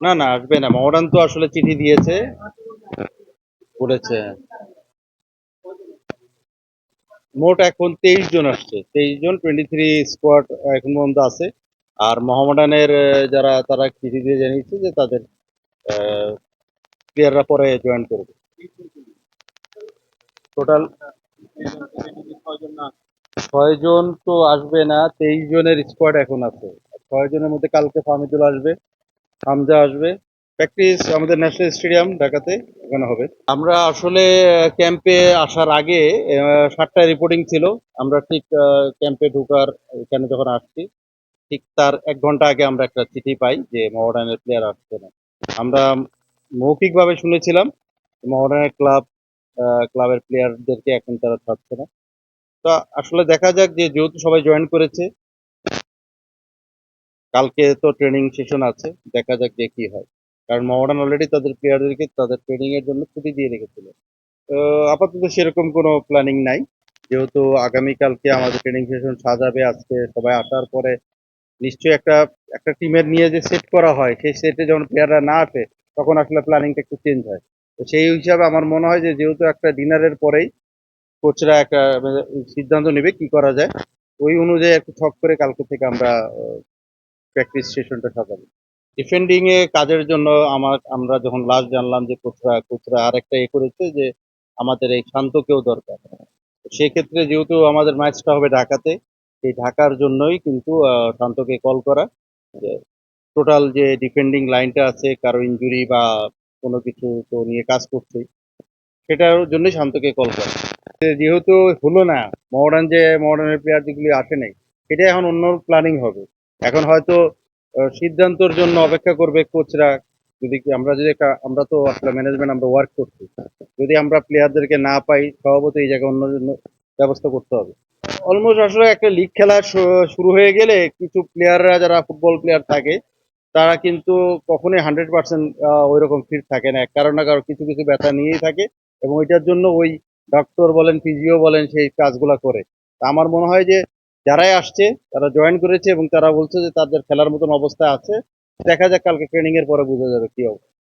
না না, আসবে না। মহরান তো আসলে চিঠি দিয়েছে। বলেছে মোট এখন তেইশ জন আসছে। তেইশ জন টোয়েন্টি থ্রি স্কোয়াড এখন পর্যন্ত আছে। আর মোহামেডানের যারা, তারা চিঠি দিয়ে জানিয়েছে যে তাদের প্লেয়াররা পরে জয়েন করবে। টোটাল ছয় জন তো আসবে না। তেইশ জনের স্কোয়াড এখন আছে। ছয় জনের মধ্যে কালকে ফামিদুল আসবে। হামজা আসবে। প্র্যাকটিস আমাদের ন্যাশনাল স্টেডিয়াম ঢাকাতে ওখানে হবে। আমরা আসলে ক্যাম্পে আসার আগে সাতটায় রিপোর্টিং ছিল। আমরা ঠিক ক্যাম্পে ঢোকার এখানে যখন আসছি, ঠিক তার এক ঘণ্টা আগে আমরা একটা চিঠি পাই যে মহডানের প্লেয়ার আসছে না। আমরা মৌখিকভাবে শুনেছিলাম মহডানের ক্লাব ক্লাবের প্লেয়ারদেরকে এখন তারা ছাড়ছে না। তো আসলে দেখা যাক যে, যেহেতু সবাই জয়েন করেছে কালকে তো ট্রেনিং সেশন আছে, দেখা যাক যে কি হয়। কারণ মহারান অলরেডি তাদের প্লেয়ারদেরকে তাদের ট্রেনিং এর জন্য ছুটি দিয়ে রেখেছিল। তো, আপাতত সেরকম কোনো প্ল্যানিং নাই। যেহেতু আগামীকালকে আমাদের ট্রেনিং সেশন সাজাবে আজকে, সবাই আসার পরে নিশ্চয়ই একটা একটা টিমের নিয়ে যে সেট করা হয়, সেই সেটে যখন প্লেয়াররা না আসে, তখন আসলে প্ল্যানিংটা একটু চেঞ্জ হয়। তো সেই হিসাবে আমার মনে হয় যে, যেহেতু একটা ডিনারের পরেই কোচরা একটা মানে সিদ্ধান্ত নেবে কি করা যায়, ওই অনুযায়ী একটু ছক করে কালকে থেকে আমরা প্র্যাকটিস সেশনটা সাজাবো। ডিফেন্ডিং এ কাজের জন্য আমার, আমরা যখন লাস্ট জানলাম যে কোচরা কোচরা আর একটা এ করেছে যে আমাদের এই শান্তকেও দরকার। সেক্ষেত্রে যেহেতু আমাদের ম্যাচটা হবে ঢাকাতে, সেই ঢাকার জন্যই কিন্তু শান্তকে কল করা যে টোটাল যে ডিফেন্ডিং লাইনটা আছে, কারও ইনজুরি বা কোনো কিছু তো নিয়ে কাজ করছে, সেটার জন্যই শান্তকে কল করা। যেহেতু হলো না মডার্ন যে মডার্নের প্লেয়ার যেগুলি আসে নাই সেটা এখন অন্য প্ল্যানিং হবে। এখন হয়তো সিদ্ধান্তর জন্য অপেক্ষা করবে কোচরা। যদি আমরা যদি আমরা তো আসলে ম্যানেজমেন্ট আমরা ওয়ার্ক করছি। যদি আমরা প্লেয়ারদেরকে না পাই, স্বভাবত এই জায়গায় অন্য জন্য ব্যবস্থা করতে হবে। অলমোস্ট আসলে একটা লিগ খেলা শুরু হয়ে গেলে কিছু প্লেয়াররা যারা ফুটবল প্লেয়ার থাকে, তারা কিন্তু কখনোই হান্ড্রেড পার্সেন্ট ওই রকম ফিট থাকে না। কারও না কারও কিছু কিছু ব্যথা নিয়েই থাকে এবং ওইটার জন্য ওই ডক্টর বলেন ফিজিও বলেন, সেই কাজগুলা করে। আমার মনে হয় যে যারাই আসছে, তারা জয়েন করেছে এবং তারা বলছে যে তাদের খেলার মতন অবস্থা আছে। দেখা যাক, কালকে ট্রেনিং এর পরে বোঝা যাবে কি অবস্থা।